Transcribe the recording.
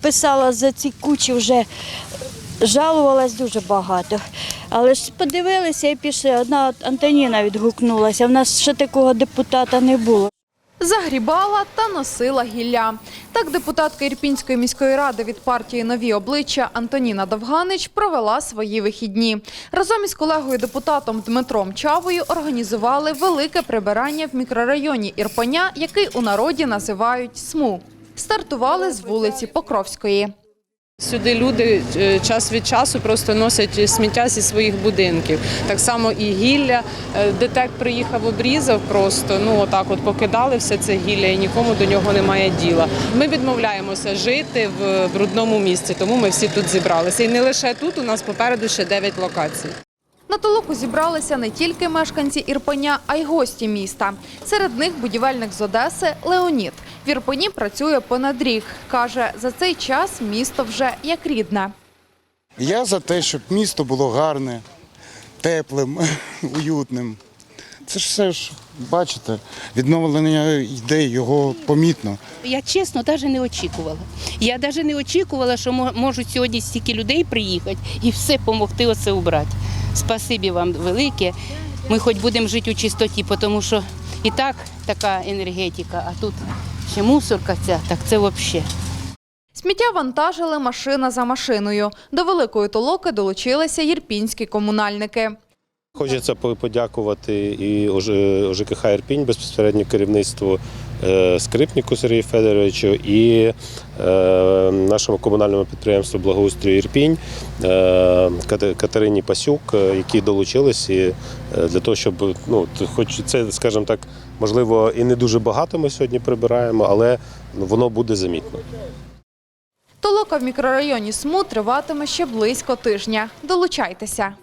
Писала за ці кучі вже жалувалась дуже багато. Але ж подивилися і пішли. Одна Антоніна відгукнулася. В нас ще такого депутата не було. Загрібала та носила гілля. Так депутатка Ірпінської міської ради від партії Нові обличчя Антоніна Довганич провела свої вихідні. Разом із колегою депутатом Дмитром Чавою організували велике прибирання в мікрорайоні Ірпеня, який у народі називають СМУ. Стартували з вулиці Покровської. Сюди люди е, час від часу просто носять сміття зі своїх будинків. Так само і гілля. Е, приїхав, обрізав просто. Ну отак, от покидали все це гілля, і нікому до нього немає діла. Ми відмовляємося жити в брудному місці, тому ми всі тут зібралися. І не лише тут. У нас попереду ще 9 локацій. На толоку зібралися не тільки мешканці Ірпеня, а й гості міста. Серед них будівельник з Одеси Леонід. В Ірпені працює понад рік. Каже, за цей час місто вже як рідне. Я за те, щоб місто було гарне, теплим, уютним. Це ж все ж, бачите, відновлення йде, його помітно. Я чесно навіть не очікувала. Я навіть не очікувала, що мо- можуть сьогодні стільки людей приїхати і все допомогти оце убрати. Спасибі вам велике. Ми хоч будемо жити у чистоті, тому що і так така енергетика, а тут ще мусорка ця, так це взагалі. Сміття вантажили машина за машиною. До великої толоки долучилися єрпінські комунальники. Хочеться по- подякувати і ОЖ- ОЖКХ «Ірпінь», безпосередньо керівництву Скрипніку Сергію Федоровичу і е, нашому комунальному підприємству Благоустрій Ірпінь е, Катерині Пасюк, е, які долучились і, е, для того, щоб ну, хоч це, скажімо так, можливо, і не дуже багато ми сьогодні прибираємо, але воно буде замітно. Толока в мікрорайоні СМУ триватиме ще близько тижня. Долучайтеся.